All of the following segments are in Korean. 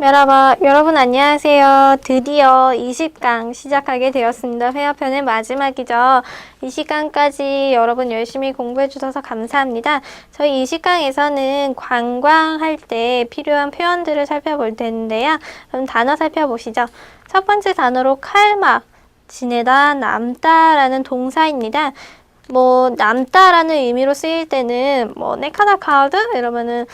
메라바 여러분 안녕하세요. 드디어 20강 시작하게 되었습니다. 회화편의 마지막이죠. 20강까지 여러분 열심히 공부해 주셔서 감사합니다. 저희 20강에서는 관광할 때 필요한 표현들을 살펴볼 텐데요. 그럼 단어 살펴보시죠. 첫 번째 단어로 칼막, 지내다, 남다라는 동사입니다. 뭐 남다라는 의미로 쓰일 때는 뭐 네카다 카드 이러면은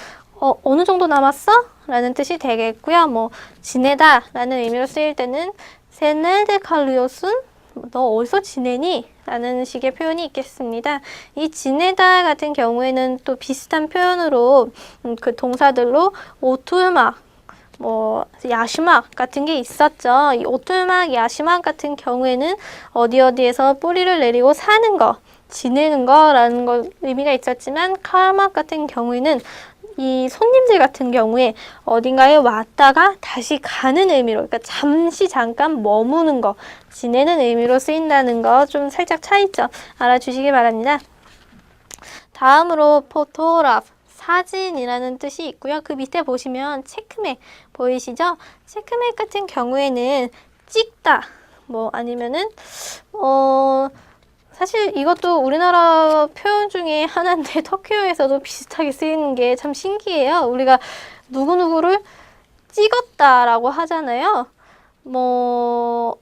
어, 어느 정도 남았어? 라는 뜻이 되겠고요. 뭐 지내다 라는 의미로 쓰일 때는 세넬데 칼리오순 너 어디서 지내니? 라는 식의 표현이 있겠습니다. 이 지내다 같은 경우에는 또 비슷한 표현으로 음, 그 동사들로 오툴막 뭐 야시막 같은 게 있었죠. 이 오툴막, 야시막 같은 경우에는 어디 어디에서 뿌리를 내리고 사는 거, 지내는 거라는 거 의미가 있었지만 칼막 같은 경우에는 이 손님들 같은 경우에 어딘가에 왔다가 다시 가는 의미로, 그러니까 잠시 잠깐 머무는 거, 지내는 의미로 쓰인다는 거 좀 살짝 차이점 알아주시기 바랍니다. 다음으로 포토랍, 사진이라는 뜻이 있고요. 그 밑에 보시면 체크맥 보이시죠? 체크맥 같은 경우에는 찍다, 뭐 아니면은 어 사실 이것도 우리나라 표현 중에 하나인데 터키어에서도 비슷하게 쓰이는 게 참 신기해요. 우리가 누구누구를 찍었다라고 하잖아요. 뭐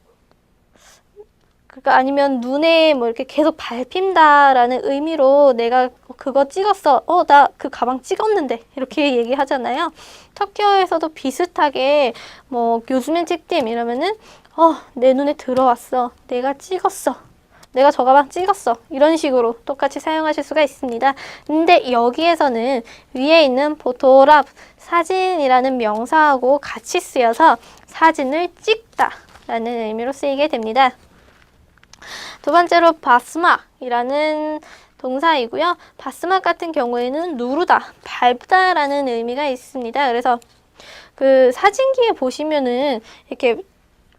그러니까 아니면 눈에 뭐 이렇게 계속 밟힌다라는 의미로 내가 그거 찍었어. 어, 나 그 가방 찍었는데. 이렇게 얘기하잖아요. 터키어에서도 비슷하게 뭐 요즘엔 찍딤 이러면은 어, 내 눈에 들어왔어. 내가 찍었어. 내가 저 가방 찍었어. 이런 식으로 똑같이 사용하실 수가 있습니다. 근데 여기에서는 위에 있는 포토랍 사진이라는 명사하고 같이 쓰여서 사진을 찍다 라는 의미로 쓰이게 됩니다. 두 번째로 바스막이라는 동사이고요. 바스막 같은 경우에는 누르다, 밟다라는 의미가 있습니다. 그래서 그 사진기에 보시면은 이렇게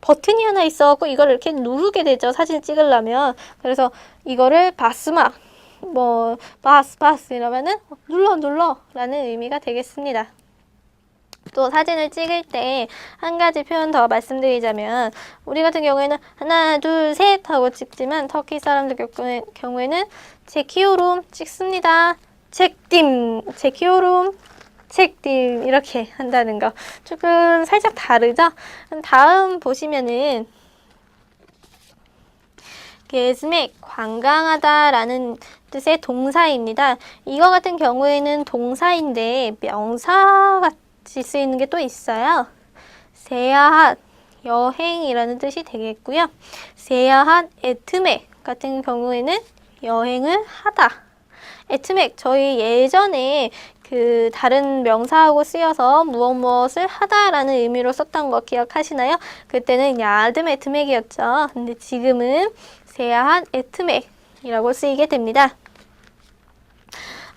버튼이 하나 있어갖고 이걸 이렇게 누르게 되죠. 사진 찍으려면. 그래서 이거를 바스막, 뭐 바스 바스 이러면은 눌러 눌러 라는 의미가 되겠습니다. 또 사진을 찍을 때 한 가지 표현 더 말씀드리자면 우리 같은 경우에는 하나 둘 셋 하고 찍지만 터키 사람들 경우에- 경우에는 제키오룸 찍습니다. 책딤 제키오룸 책딤 이렇게 한다는 거 조금 살짝 다르죠? 다음 보시면은 게즈맥 관광하다라는 뜻의 동사입니다. 이거 같은 경우에는 동사인데 명사 같이 쓰이는 게 또 있어요. 세야핫 여행이라는 뜻이 되겠고요. 세야핫 에트맥 같은 경우에는 여행을 하다. 에트맥 저희 예전에 그 다른 명사하고 쓰여서 무엇 무엇을 하다라는 의미로 썼던 거 기억하시나요? 그때는 야듬 에트맥이었죠. 근데 지금은 세야한 에트맥이라고 쓰이게 됩니다.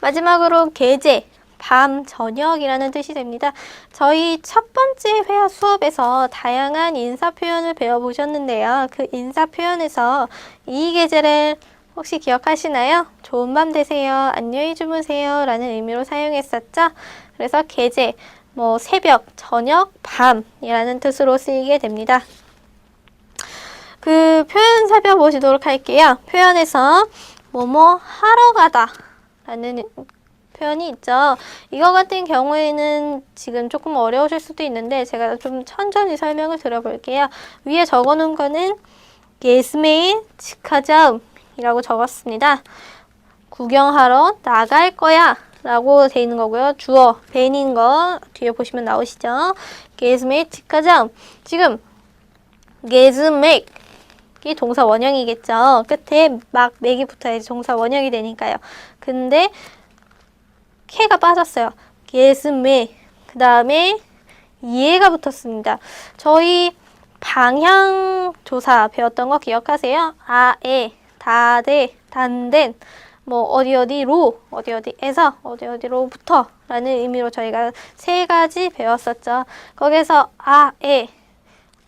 마지막으로 계제, 밤, 저녁이라는 뜻이 됩니다. 저희 첫 번째 회화 수업에서 다양한 인사 표현을 배워보셨는데요. 그 인사 표현에서 이 계제를 혹시 기억하시나요? 좋은 밤 되세요. 안녕히 주무세요. 라는 의미로 사용했었죠. 그래서 계제, 뭐 새벽, 저녁, 밤이라는 뜻으로 쓰이게 됩니다. 그 표현 살펴보시도록 할게요. 표현에서 뭐뭐 하러 가다 라는 표현이 있죠. 이거 같은 경우에는 지금 조금 어려우실 수도 있는데 제가 좀 천천히 설명을 드려볼게요. 위에 적어놓은 거는 예스메인 치카자음 이라고 적었습니다. 구경하러 나갈 거야 라고 돼 있는 거고요. 주어, 벤인 거 뒤에 보시면 나오시죠. 게즈메 치카자음 지금 게즈맥 이 동사 원형이겠죠. 끝에 막 맥이 붙어야지 동사 원형이 되니까요. 근데 캐가 빠졌어요. 게스메 그 다음에 이해가 붙었습니다. 저희 방향 조사 배웠던 거 기억하세요? 아에 다대 단된 뭐 어디 어디로 어디 어디에서 어디 어디로부터 라는 의미로 저희가 세 가지 배웠었죠. 거기서 아 에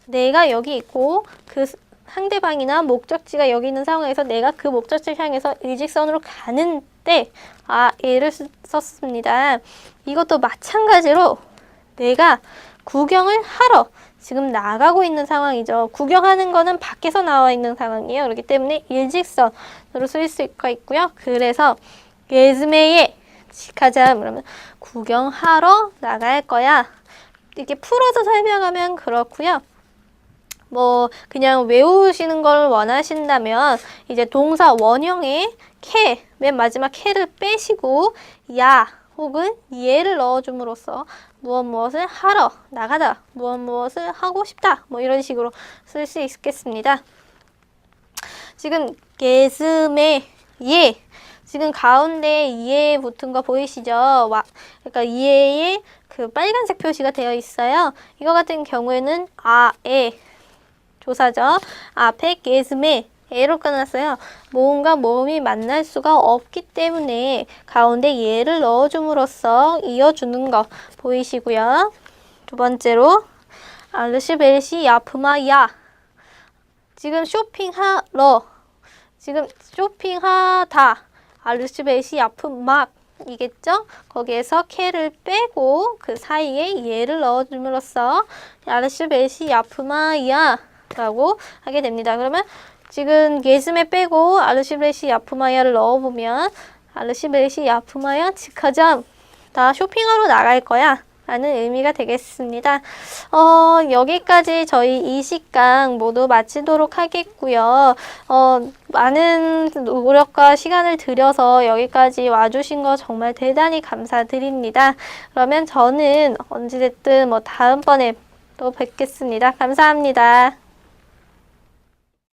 내가 여기 있고 그 상대방이나 목적지가 여기 있는 상황에서 내가 그 목적지를 향해서 일직선으로 가는 때 아, 쓰- 썼습니다. 이것도 마찬가지로 내가 구경을 하러 지금 나가고 있는 상황이죠. 구경하는 거는 밖에서 나와 있는 상황이에요. 그렇기 때문에 일직선으로 쓸 수가 있고요. 그래서 예즈메에 가자 그러면 구경하러 나갈 거야. 이렇게 풀어서 설명하면 그렇고요. 뭐 그냥 외우시는 걸 원하신다면 이제 동사 원형에 캐, 맨 마지막 캐를 빼시고 야 혹은 예를 넣어줌으로써 무엇 무엇을 하러 나가다, 무엇 무엇을 하고 싶다 뭐 이런 식으로 쓸 수 있겠습니다. 지금 게스메 예 지금 가운데 예 붙은 거 보이시죠? 와, 그러니까 예에 그 빨간색 표시가 되어 있어요. 이거 같은 경우에는 아에 조사죠. 앞에 게스메 에로 끝났어요. 모음과 모음이 만날 수가 없기 때문에 가운데 예를 넣어줌으로써 이어주는 거 보이시고요. 두 번째로 알르시벨시 야프마야 지금 쇼핑하러 지금 쇼핑하다 알르시벨시 야프막 이겠죠? 거기에서 캐를 빼고 그 사이에 예를 넣어줌으로써 알르시벨시 야프마야 라고 하게 됩니다. 그러면 지금 게스메 빼고 알르시벨시 야프마야를 넣어보면 알르시벨시 야프마야 지카점 다 쇼핑하러 나갈 거야 라는 의미가 되겠습니다. 어, 여기까지 저희 20강 모두 마치도록 하겠고요. 어, 많은 노력과 시간을 들여서 여기까지 와주신 거 정말 대단히 감사드립니다. 그러면 저는 언제됐든 뭐 다음번에 또 뵙겠습니다. 감사합니다.